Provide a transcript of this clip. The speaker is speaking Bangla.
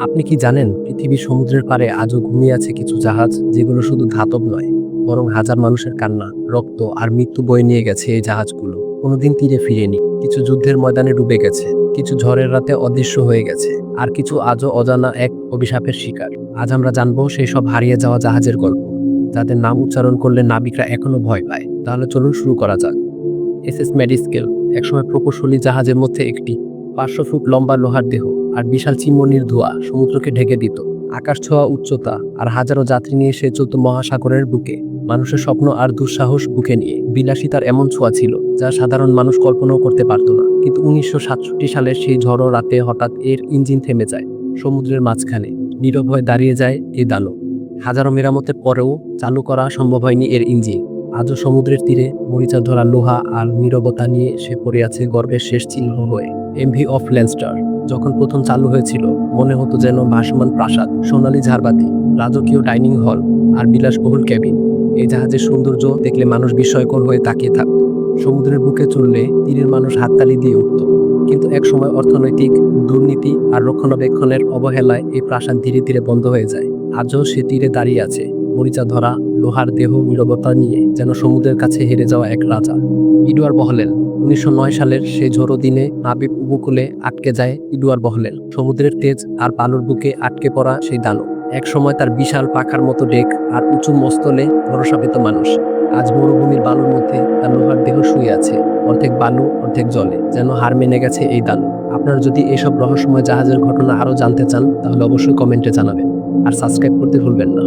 আপনি কি জানেন পৃথিবীর সমুদ্রের পাড়ে আজও ঘুমিয়ে আছে কিছু জাহাজ, যেগুলো শুধু ধাতব নয়, বরং হাজার মানুষের কান্না, রক্ত আর মৃত্যু বয়ে নিয়ে গেছে এই জাহাজগুলো। কোনোদিন তীরে ফিরেনি। কিছু যুদ্ধের ময়দানে ডুবে গেছে। কিছু ঝড়ের রাতে অদৃশ্য হয়ে গেছে। আর কিছু আজও অজানা এক অভিশাপের শিকার। আজ আমরা জানব সেই সব হারিয়ে যাওয়া জাহাজের গল্প, যাদের নাম উচ্চারণ করলে নাবিকরা এখনও ভয় পায়। তাহলে চলুন শুরু করা যাক। এস এস মেডিস্কেল, একসময় প্রকৌশলী জাহাজের মধ্যে একটি পাঁচশো ফুট লম্বা লোহার দেহ আর বিশাল চিমনির ধোঁয়া সমুদ্রকে ঢেকে দিত। আকাশ ছোঁয়া উচ্চতা আর হাজারো যাত্রী নিয়ে সে চলত মহাসাগরের বুকে। মানুষের স্বপ্ন আর দুঃসাহস বুকে নিয়ে। বিলাসিতার এমন ছোঁয়া ছিল, যা সাধারণ মানুষ কল্পনাও করতে পারত না। কিন্তু উনিশশো সাতষট্টি সালের সেই ঝড়ো রাতে হঠাৎ এর ইঞ্জিন থেমে যায়, সমুদ্রের মাঝখানে। নীরব হয়ে দাঁড়িয়ে যায় এ দানব। হাজারো মেরামতের পরেও চালু করা সম্ভব হয়নি এর ইঞ্জিন। আজও সমুদ্রের তীরে মরিচা ধরা লোহা আর নীরবতা নিয়ে সে পড়ে আছে গর্বের শেষ চিহ্ন হয়ে। MV of Leinster. যখন প্রথম চালু হয়েছিল, মনে হতো যেন ভাসমান প্রাসাদ, সোনালী ঝাড়বাতি, রাজকীয় ডাইনিং হল আর বিলাসবহুল ক্যাবিন। এই জাহাজের সৌন্দর্য দেখলে মানুষ বিস্ময়কর হয়ে তাকিয়ে থাকত। সমুদ্রের বুকে চললে তীরের মানুষ হাততালি দিয়ে উঠত। কিন্তু একসময় অর্থনৈতিক, দুর্নীতি আর রক্ষণাবেক্ষণের অবহেলায় এই প্রাসাদ ধীরে ধীরে বন্ধ হয়ে যায়। আজও সে তীরে দাঁড়িয়ে আছে। মরিচা ধরা, লোহার দেহ নীরবতা নিয়ে যেন সমুদ্রের কাছে হেরে যাওয়া এক রাজা। ইডুয়ার বহলেন উনিশশো নয় সালের সেই ঝোড়ো দিনে নাবিব উপকূলে আটকে যায় ইডুয়ার বহলেন সমুদ্রের তেজ আর বালুর বুকে আটকে পড়া সেই দানব। এক সময় তার বিশাল পাখার মতো ডেক আর উঁচু মস্তলে ভরসা পেত মানুষ। আজ মরুভূমির বালুর মধ্যে তার লোহার দেহ শুয়ে আছে। অর্ধেক বালু, অর্ধেক জলে যেন হার মেনে গেছে এই দানব। আপনারা যদি এইসব রহস্যময় জাহাজের ঘটনা আরও জানতে চান, তাহলে অবশ্যই কমেন্টে জানাবেন। আর সাবস্ক্রাইব করতে ভুলবেন না।